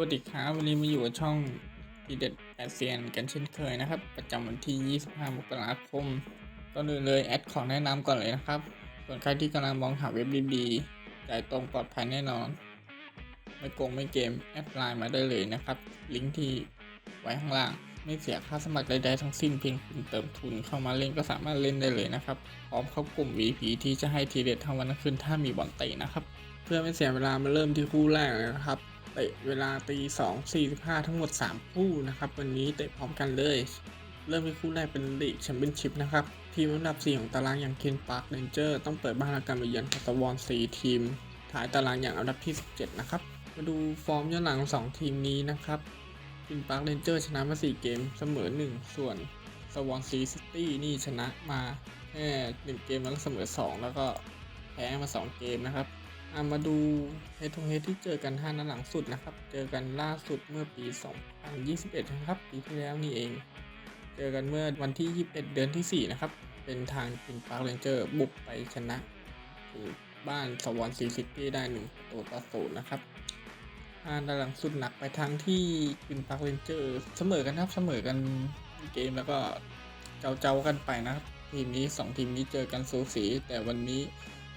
วัสดีครับวันนี้มาอยู่กับช่องทีเด็ดแอดเซียนกันเช่นเคยนะครับ ประจำวันที่ 25 มกราคมก็เลยเลยแอดของแนะนำก่อนเลยนะครับ ส่วนใครที่กำลังมองหาเว็บดีๆจ่ายตรงปลอดภัยแน่นอน ไม่โกงไม่เกมแอดไลน์มาได้เลยนะครับ ลิงก์ที่ไว้ข้างล่าง ไม่เสียค่าสมัครใดๆทั้งสิ้นเพียงคุณเติมทุนเข้ามาเล่นก็สามารถเล่นได้เลยนะครับพร้อมเข้ากลุ่ม VP ที่จะให้ทีเด็ดทั้งวันทั้งคืนถ้ามีบอลเตะนะครับ เพื่อไม่เสียเวลามาเริ่มที่คู่แรกเลยนะครับ เตะเวลาตีสองสี่สิบห้าทั้งหมด 3 คู่นะครับ วันนี้เตะพร้อมกันเลย เริ่มที่คู่แรกเป็นลีกแชมเปี้ยนชิพนะครับ ทีมอันดับ 4 ของตารางอย่างเคนปาร์คเรนเจอร์ต้องเปิดบ้านรับการมาเยือนคาตาวอน4ทีม ท้ายตารางอย่างอันดับที่ 17 นะครับ มาดูฟอร์มย้อนหลังของสองทีมนี้นะครับเคนปาร์คเรนเจอร์ชนะมา 4 เกมเสมอ 1 ส่วนสวอนซีซิตี้นี่ชนะมาแค่1เกมแล้วก็เสมอ 2 แล้วก็แพ้มา 2 เกมนะครับ อะมาดูเฮด o เฮดที่เจอกันห้านัดหลังสุดนะครับ เจอกันล่าสุดเมื่อปี 2021 นะครับ ปีที่แล้วนี่เอง เจอกันเมื่อวันที่ 21 เดือนที่ 4 นะครับ เป็นทางคินปาร์คเรนเจอร์บุกไปชนะถึงบ้านสวอนซีซิตี้ได้1ประตูต่อศูนย์นะครับห้านัดหลังสุดหนักไปทางที่คินปาร์คเรนเจอร์เสมอกันครับเสมอกันเกมแล้วก็เจ้าเจ้ากันไปนะครับ ทีมนี้ 2 ทีมนี้เจอกันสูสีแต่วันนี้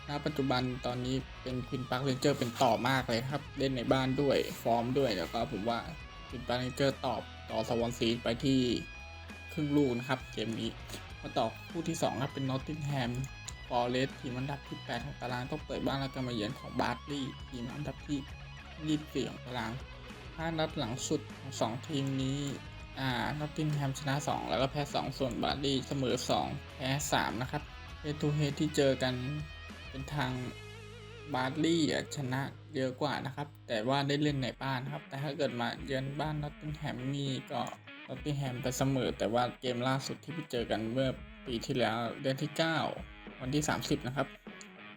ณปัจจุบันตอนนี้เป็นควินปาร์คเรนเจอร์เป็นต่อมากเลยครับ เล่นในบ้านด้วยฟอร์มด้วยแล้วก็ผมว่าควินปาร์คเรนเจอร์ตอบต่อสวอนซีไปที่ครึ่งลูกนะครับ เกมนี้มาต่อคู่ที่2ครับเป็นนอตติงแฮมฟอร์เรสทีมอันดับที่8ของตารางต้องเปิดบ้านแล้วก็มาเยือนของบาร์ลี่ทีมอันดับที่ 24 ของตาราง5นัดหลังสุดของสองทีมนี้อ่านอตติงแฮมชนะ 2 แล้วก็แพ้ 2 ส่วนบาร์ลี่เสมอ 2 แพ้ 3 นะครับเฮดทูเฮดที่เจอกัน เป็นทางบาร์ลี่ชนะเยอะกว่านะครับ แต่ว่าได้เล่นในบ้านครับ แต่ถ้าเกิดมาเยือนบ้านนอตติงแฮมนี่ก็นอตติงแฮมไปเสมอ แต่ว่าเกมล่าสุดที่ไปเจอกันเมื่อปีที่แล้วเดือนที่ 9 วันที่ 30 นะครับ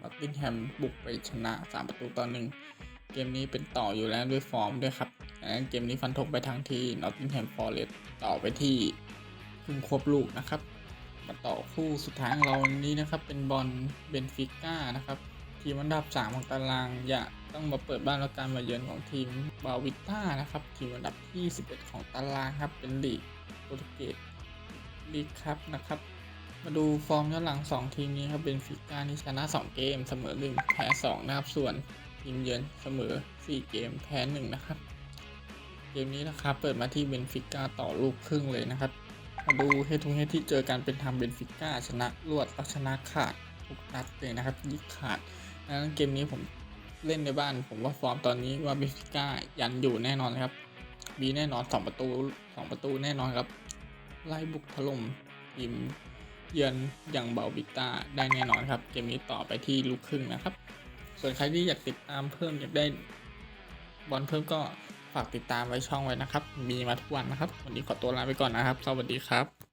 นอตติงแฮมบุกไปชนะ 3 ประตูต่อหนึ่งเกมนี้เป็นต่ออยู่แล้วด้วยฟอร์มด้วยครับดังนั้นเกมนี้ฟันธงไปทางที่นอตติงแฮมฟอร์เรสต่อไปที่ครึ่งควบลูกนะครับ มาต่อคู่สุดท้ายของเราวันนี้นะครับ เป็นบอลเบนฟิก้านะครับ ทีมอันดับ 3 ของตารางอย่าต้องมาเปิดบ้านรับการมาเยือนของทีมบาวิต้านะครับ ทีมอันดับที่ 11 ของตารางครับ เป็นลีกโปรตุเกสลีกครับนะครับ มาดูฟอร์มย้อนหลัง 2 ทีมนี้ครับเบนฟิก้านี่ชนะ 2 เกมเสมอ1แพ้2นะครับ ส่วนทีมเยือนเสมอ 4 เกมแพ้1นะครับ เกมนี้นะครับเปิดมาที่เบนฟิก้าต่อลูกครึ่งเลยนะครับ มาดูเฮทูเฮที่เจอกันเป็นทางเบนฟิก้าชนะรวดและชนะขาดทุกนัดเลยนะครับยิงขาดดังนั้นเกมนี้ผมเล่นในบ้าน ผมว่าฟอร์มตอนนี้ว่าเบนฟิก้ายันอยู่แน่นอนครับมีแน่นอน 2 ประตู 2 ประตูแน่นอนครับ ไล่บุกถล่มทีมเยือนอย่างเบาบิต้าได้แน่นอนครับ เกมนี้ต่อไปที่ลูกครึ่งนะครับ ส่วนใครที่อยากติดตามเพิ่มอยากได้บอลเพิ่มก็ ฝากติดตามไว้ช่องไว้นะครับ มีมาทุกวันนะครับ วันนี้ขอตัวลาไปก่อนนะครับ สวัสดีครับ